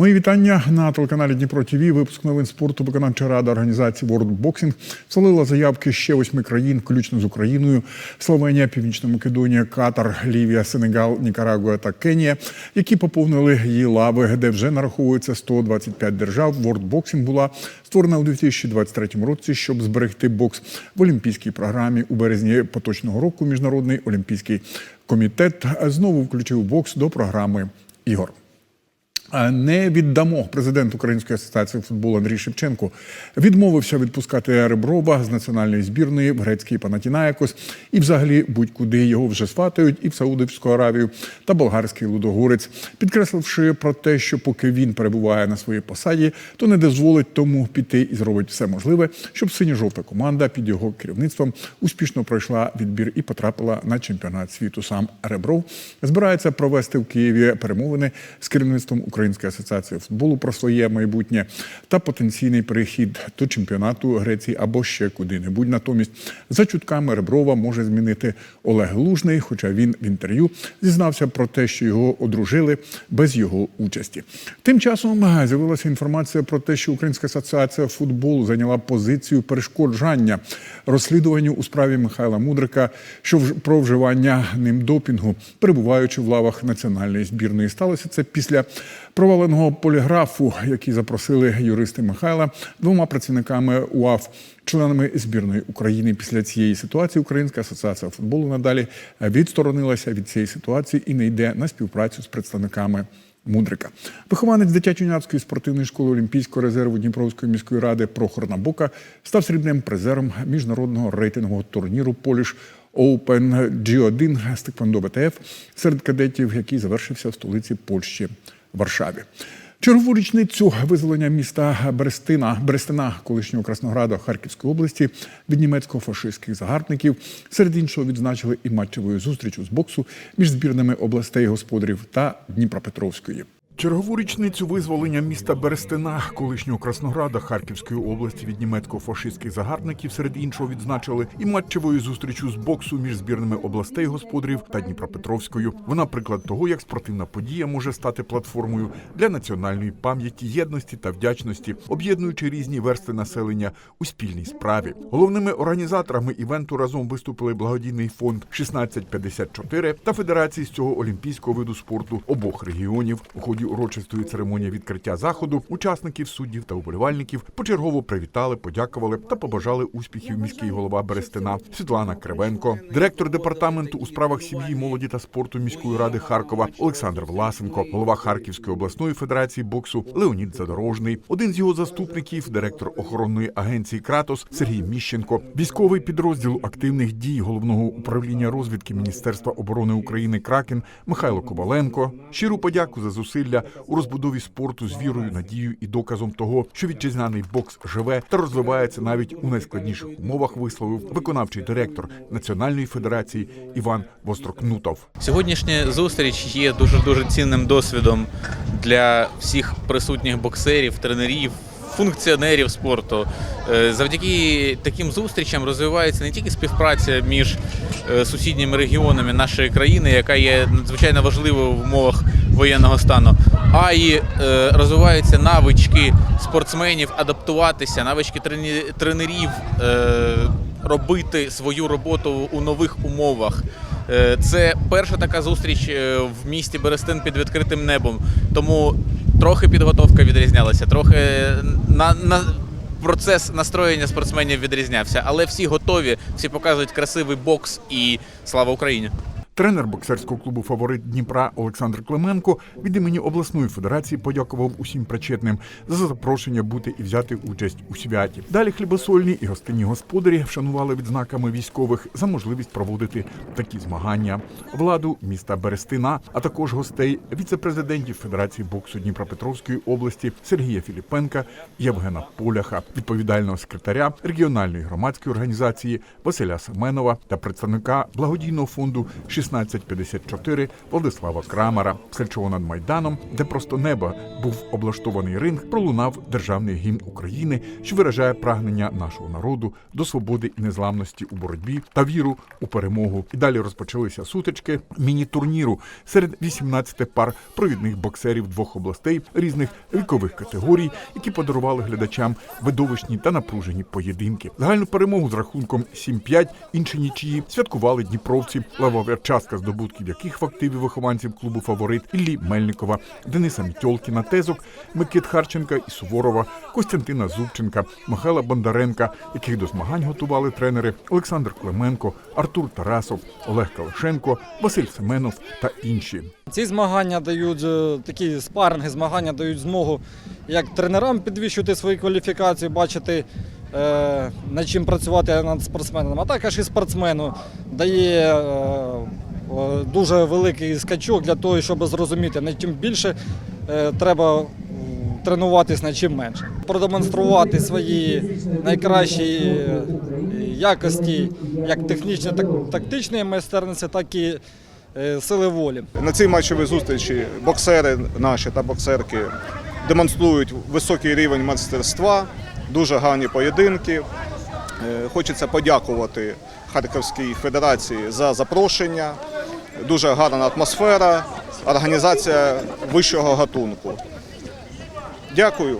Мої вітання на телеканалі Дніпро ТВ. Випуск новин спорту. Виконавча рада організації World Boxing вслала заявки ще восьми країн, включно з Україною, Словенія, Північна Македонія, Катар, Лівія, Сенегал, Нікарагуа та Кенія, які поповнили її лави, де вже нараховується 125 держав. World Boxing була створена у 2023 році, щоб зберегти бокс в олімпійській програмі. У березні поточного року Міжнародний олімпійський комітет знову включив бокс до програми ігор. Не віддамо президент Української асоціації футболу Андрій Шевченко відмовився відпускати Реброва з національної збірної в грецький Панатінаякос і, взагалі, будь-куди його вже сватають і в Саудовську Аравію та болгарський Лудогорець, підкресливши про те, що поки він перебуває на своїй посаді, то не дозволить тому піти і зробить все можливе, щоб синьо-жовта команда під його керівництвом успішно пройшла відбір і потрапила на чемпіонат світу. Сам Ребров збирається провести в Києві перемовини з керівництвом України. Української асоціації футболу про своє майбутнє та потенційний перехід до чемпіонату Греції або ще куди-небудь. Натомість, за чутками Реброва може змінити Олег Лужний, хоча він в інтерв'ю зізнався про те, що його одружили без його участі. Тим часом з'явилася інформація про те, що Українська асоціація футболу зайняла позицію перешкоджання розслідуванню у справі Михайла Мудрика, що про вживання ним допінгу, перебуваючи в лавах національної збірної, сталося це після проваленого поліграфу, який запросили юристи Михайла двома працівниками УАФ, членами збірної України. Після цієї ситуації Українська асоціація футболу надалі відсторонилася від цієї ситуації і не йде на співпрацю з представниками. Мудрика, вихованець дитячо-юнацької спортивної школи Олімпійського резерву Дніпровської міської ради Прохор Набока став срібним призером міжнародного рейтингового турніру Поліш Open G1 з БТФ серед кадетів, який завершився в столиці Польщі Варшаві. Чергову річницю визволення міста Берестина, Берестина, колишнього Краснограда Харківської області від німецько-фашистських загарбників. Серед іншого відзначили і матчевою зустрічю з боксу між збірними областей господарів та Дніпропетровської. Чергову річницю визволення міста Берестина, колишнього Краснограда Харківської області від німецько-фашистських загарбників, серед іншого відзначили і матчевою зустрічю з боксу між збірними областей господарів та Дніпропетровською. Вона приклад того, як спортивна подія може стати платформою для національної пам'яті, єдності та вдячності, об'єднуючи різні версти населення у спільній справі. Головними організаторами івенту разом виступили благодійний фонд 1654 та федерації з цього олімпійського виду спорту обох регіонів. У ході урочистої церемонії відкриття заходу учасників, суддів та уболівальників почергово привітали, подякували та побажали успіхів міський голова Берестина Світлана Кривенко, директор департаменту у справах сім'ї, молоді та спорту міської ради Харкова Олександр Власенко, голова Харківської обласної федерації боксу Леонід Задорожний, один з його заступників, директор охоронної агенції Кратос Сергій Міщенко, військовий підрозділ активних дій головного управління розвідки Міністерства оборони України Кракен Михайло Коваленко. Щиру подяку за зусилля у розбудові спорту з вірою, надією і доказом того, що вітчизняний бокс живе та розвивається навіть у найскладніших умовах. Висловив виконавчий директор Національної федерації Іван Вострокнутов. Сьогоднішня зустріч є дуже дуже цінним досвідом для всіх присутніх боксерів, тренерів. Функціонерів спорту Е, завдяки таким зустрічам розвивається не тільки співпраця між е, сусідніми регіонами нашої країни, яка є надзвичайно важливою в умовах воєнного стану, а й е, розвиваються навички спортсменів адаптуватися, навички тренерів е, робити свою роботу у нових умовах. Е, Це перша така зустріч в місті Берестин під відкритим небом. Тому трохи підготовка відрізнялася, трохи на, на процес настроєння спортсменів відрізнявся. Але всі готові, всі показують красивий бокс і слава Україні. Тренер боксерського клубу Фаворит Дніпра Олександр Клименко від імені обласної федерації подякував усім причетним за запрошення бути і взяти участь у святі. Далі хлібосольні і гостинні господарі вшанували відзнаками військових за можливість проводити такі змагання. Владу міста Берестина, а також гостей віце-президентів Федерації боксу Дніпропетровської області Сергія Філіпенка, Євгена Поляха, відповідального секретаря регіональної громадської організації Василя Семенова та представника благодійного фонду 16 1654 Владислава Крамера. Після чого над майданом, де просто неба був облаштований ринг, пролунав державний гімн України, що виражає прагнення нашого народу до свободи і незламності у боротьбі та віру у перемогу. І далі розпочалися сутички міні-турніру серед 18 пар провідних боксерів двох областей різних вікових категорій, які подарували глядачам видовищні та напружені поєдинки. Загальну перемогу з рахунком 7-5 інші нічиї святкували дніпровці, левова частка здобутків яких в активі вихованців клубу фаворит Іллі Мельникова, Дениса Мітьолкіна, Тезок, Микит Харченка і Суворова, Костянтина Зубченка, Михайла Бондаренка, яких до змагань готували тренери Олександр Клименко, Артур Тарасов, Олег Калишенко, Василь Семенов та інші. Ці змагання дають е, такі спаринги, змагання дають змогу як тренерам підвищувати свої кваліфікації, бачити е, над чим працювати над спортсменом, а також і спортсмену дає е, дуже великий скачок для того, щоб зрозуміти, на чим більше е, треба тренуватись, на чим менше. Продемонструвати свої найкращі е, якості, як технічні, так тактичної майстерності, так і е, сили волі. На цій матчовій зустрічі боксери наші та боксерки демонструють високий рівень майстерства, дуже гарні поєдинки. Хочеться подякувати Харківській федерації за запрошення. Дуже гарна атмосфера, організація вищого гатунку. Дякую.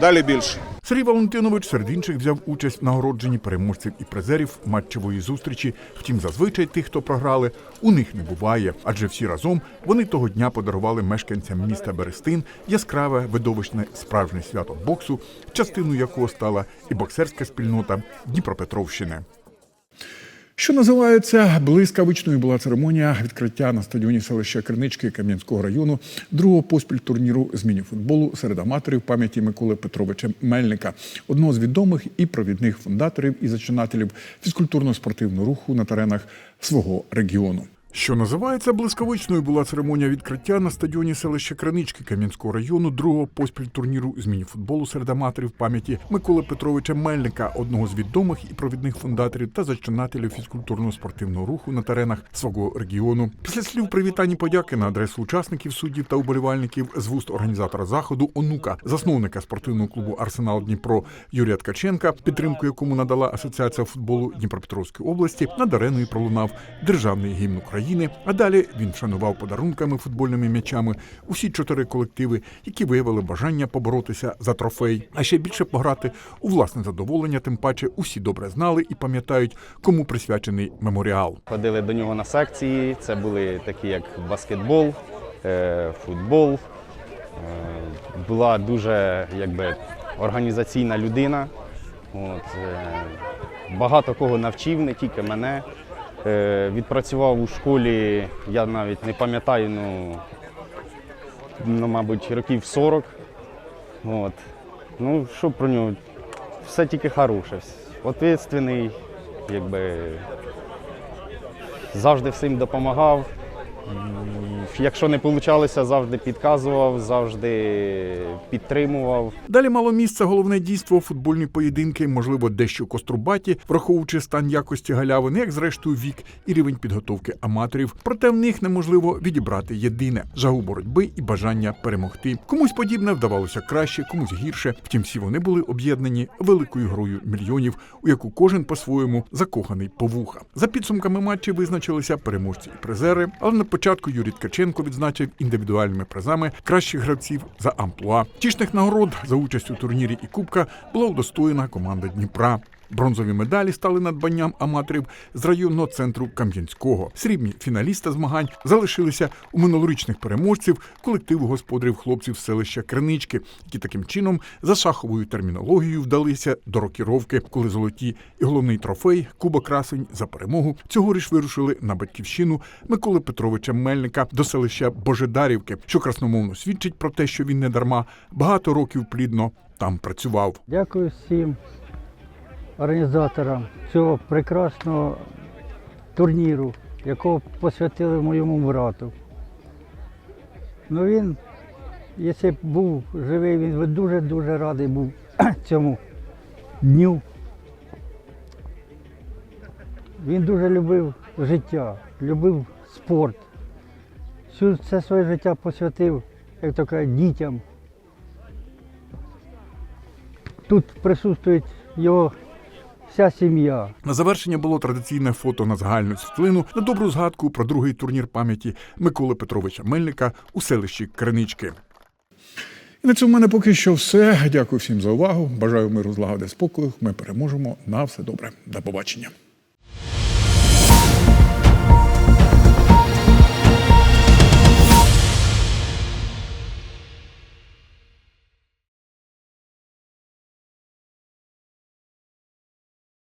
Далі більше. Сергій Валентинович серед інших взяв участь в нагородженні переможців і призерів матчевої зустрічі. Втім, зазвичай тих, хто програли, у них не буває, адже всі разом вони того дня подарували мешканцям міста Берестин яскраве видовищне справжнє свято боксу, частиною якого стала і боксерська спільнота Дніпропетровщини. Що називається блискавичною була церемонія відкриття на стадіоні селища Кринички Кам'янського району другого поспіль турніру з мініфутболу серед аматорів пам'яті Миколи Петровича Мельника, одного з відомих і провідних фундаторів і зачинателів фізкультурно-спортивного руху на теренах свого регіону. Що називається блискавичною була церемонія відкриття на стадіоні селища Кринички Кам'янського району другого поспіль турніру з мініфутболу серед аматорів пам'яті Миколи Петровича Мельника, одного з відомих і провідних фундаторів та зачинателів фізкультурно-спортивного руху на теренах свого регіону. Після слів привітань і подяки на адресу учасників суддів та уболівальників з вуст організатора заходу онука, засновника спортивного клубу Арсенал Дніпро Юрія Ткаченка, підтримку якому надала асоціація футболу Дніпропетровської області, над ареною пролунав державний гімн України. А далі він вшанував подарунками футбольними м'ячами усі чотири колективи, які виявили бажання поборотися за трофей, а ще більше пограти у власне задоволення. Тим паче усі добре знали і пам'ятають, кому присвячений меморіал. Ходили до нього на секції. Це були такі, як баскетбол, е, футбол. Е, Була дуже якби, організаційна людина. От, е, багато кого навчив, не тільки мене. Е, Відпрацював у школі, я навіть не пам'ятаю, ну, ну мабуть, років 40. От. Ну, що про нього? Все тільки хороше. Ответственний, якби завжди всім допомагав. Якщо не вийшло, завжди підказував, завжди підтримував. Далі мало місце головне дійство футбольні поєдинки, можливо, дещо кострубаті, враховуючи стан якості галявини, як зрештою вік і рівень підготовки аматорів. Проте в них неможливо відібрати єдине жагу боротьби і бажання перемогти. Комусь подібне вдавалося краще, комусь гірше. Втім, всі вони були об'єднані великою грою мільйонів, у яку кожен по-своєму закоханий по вуха. За підсумками матчі визначилися переможці і призери. Але на початку Юрій Ткаченко відзначив індивідуальними призами кращих гравців за амплуа. Тішних нагород за участь у турнірі і кубка була удостоєна команда Дніпра. Бронзові медалі стали надбанням аматорів з районного центру Кам'янського. Срібні фіналісти змагань залишилися у минулорічних переможців колективу господарів хлопців селища Кринички, які таким чином за шаховою термінологією вдалися до рокіровки, коли золоті і головний трофей Куба Красень за перемогу цьогоріч вирушили на батьківщину Миколи Петровича Мельника до селища Божедарівки, що красномовно свідчить про те, що він не дарма багато років плідно там працював. Дякую всім організаторам цього прекрасного турніру, якого посвятили моєму брату. Ну він, якщо б був живий, він би дуже-дуже радий був цьому дню. Він дуже любив життя, любив спорт. Всю це своє життя посвятив, як то кажуть, дітям. Тут присутствує його вся сім'я. На завершення було традиційне фото на загальну світлину на добру згадку про другий турнір пам'яті Миколи Петровича Мельника у селищі Кринички. І на цьому в мене поки що все. Дякую всім за увагу. Бажаю миру, злагоди, спокою. Ми переможемо. На все добре. До побачення.